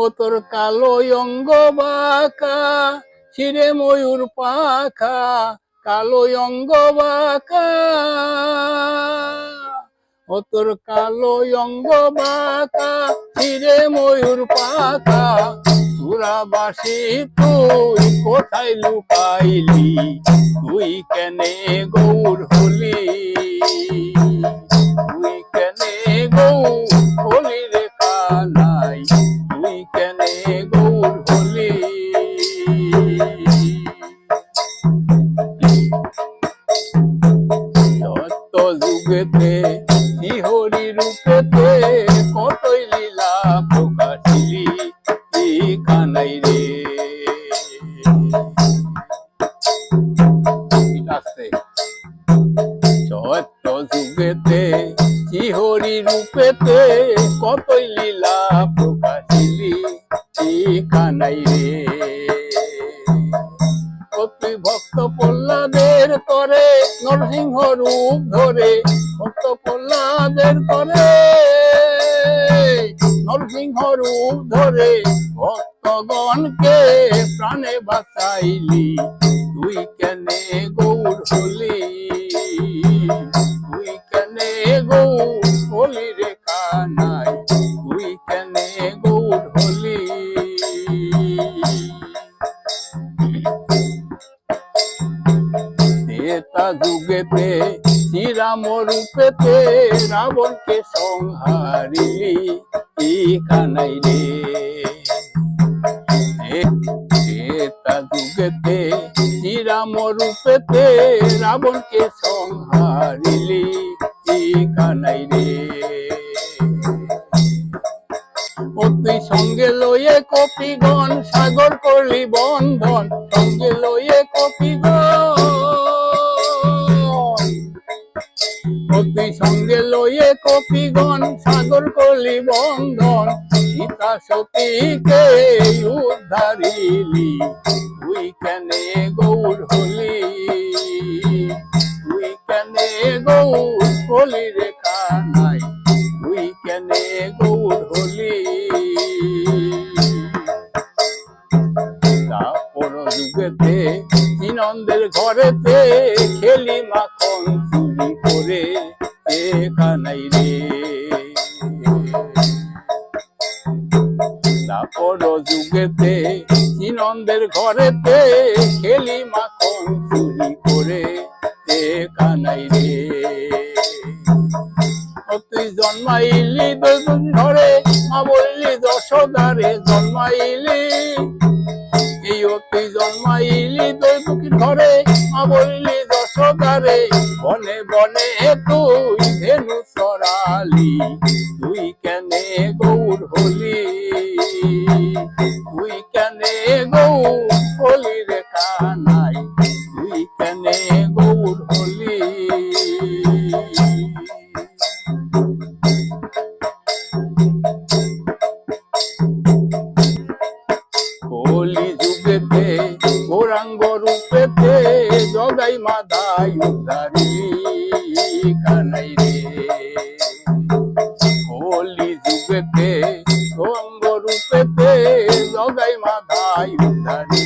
ও তোর কালো অঙ্গ বাঁকা, শিরে ময়ূর পাখা, কালো অঙ্গ বাঁকা। ও তোর কালো অঙ্গ বাঁকা, শিরে ময়ূর পাখা, সুরাবাসী তুই কোথায় লুকাইলি? তুই কেনে গৌর হলি? তুই কেনে গৌর হলি রে কানাই যুগেতে শিহরি রূপেতে কতই লীলা প্রকাশিলি কানাই রে। আছে। চত্ব যুগেতে শিহরি রূপেতে কতই লীলা প্রকাশিলি কানাই রে। অতি ভক্ত পল্লাদের করে, নরসিংহ রূপ ধরে, ভক্ত পল্লাদের করে। নরসিংহ রূপ ধরে, ভক্তগণকে প্রাণে বাঁচাইলি। তুই কেনে গৌর হলি? ত্রেতা যুগেতে, শ্রীরাম রূপেতে রাবণকে সংহারিলি ই কানাই রে। ত্রেতা যুগেতে, শ্রীরাম রূপেতে রাবণকে সংহারিলি। কানাই রে। তুই সঙ্গে লয়ে কপিগণ সাগর করলি বন্ধন। সঙ্গে লয়ে কপিগণ তুই সঙ্গে লয়ে কপিগণ সাগর করলি বন্ধন। সীতা সতীকে উদ্ধারিলি তুই কেনে গৌর হলি? তুই কেনে গৌর হলি রে কানাই? তুই কেনে গৌর হলি? তারপর যুগেতে নিনন্দের ঘরেতে খেলি মাখন চুরি করে। কানাই রে। তারপর যুগেতে নিনন্দের ঘরেতে খেলি মাখন চুরি করে এ কানাই রে। তুই জন্মাইলি দুদিন ধরে মা বললি জন্মাইলি। এই তুই জন্মাইলি দুই ঘরে মা বললি যশোদারে বনে বনে তুই ধেনু সরালি। তুই কেনে গৌর হলি? তুই কেনে গৌর হলি রে কানাই? তুই কেনে গৌর হলি? কলি যুগেতে, গৌরাঙ্গ রূপেতে জগাই মাদাই উদ্ধারি কানাই রে। কলি যুগেতে গৌরাঙ্গ রূপেতে জগাই মাদাই উদ্ধারি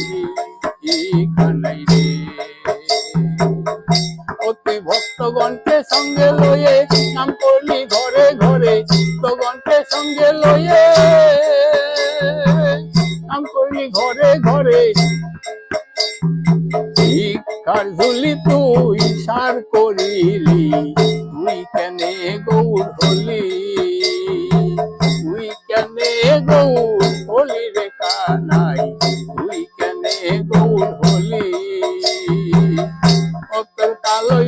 কানাই রে। অতি ভক্তগণকে সঙ্গে লয়ে নাম করলি ঘরে ঘরে, ভক্তগণকে সঙ্গে লয়ে নাম করলি ঘরে ঘরে কার ঝুলি তুই সার করিলি, তুই কেনে গৌর হলি? তুই কেনে গৌর হলি রে কানাই, তুই কেনে গৌর হলি? অতর কালো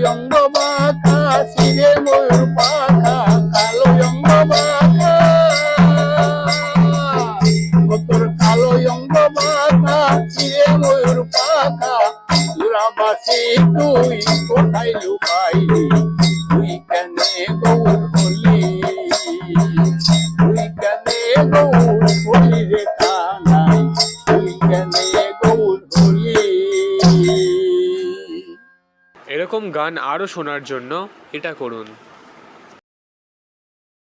তুই কোথায় লুকাইলি তুই কেনে গৌর বলি তুই কেনে গৌর বলি রে কানাই তুই এরকম গান আরও শোনার জন্য এটা করুন।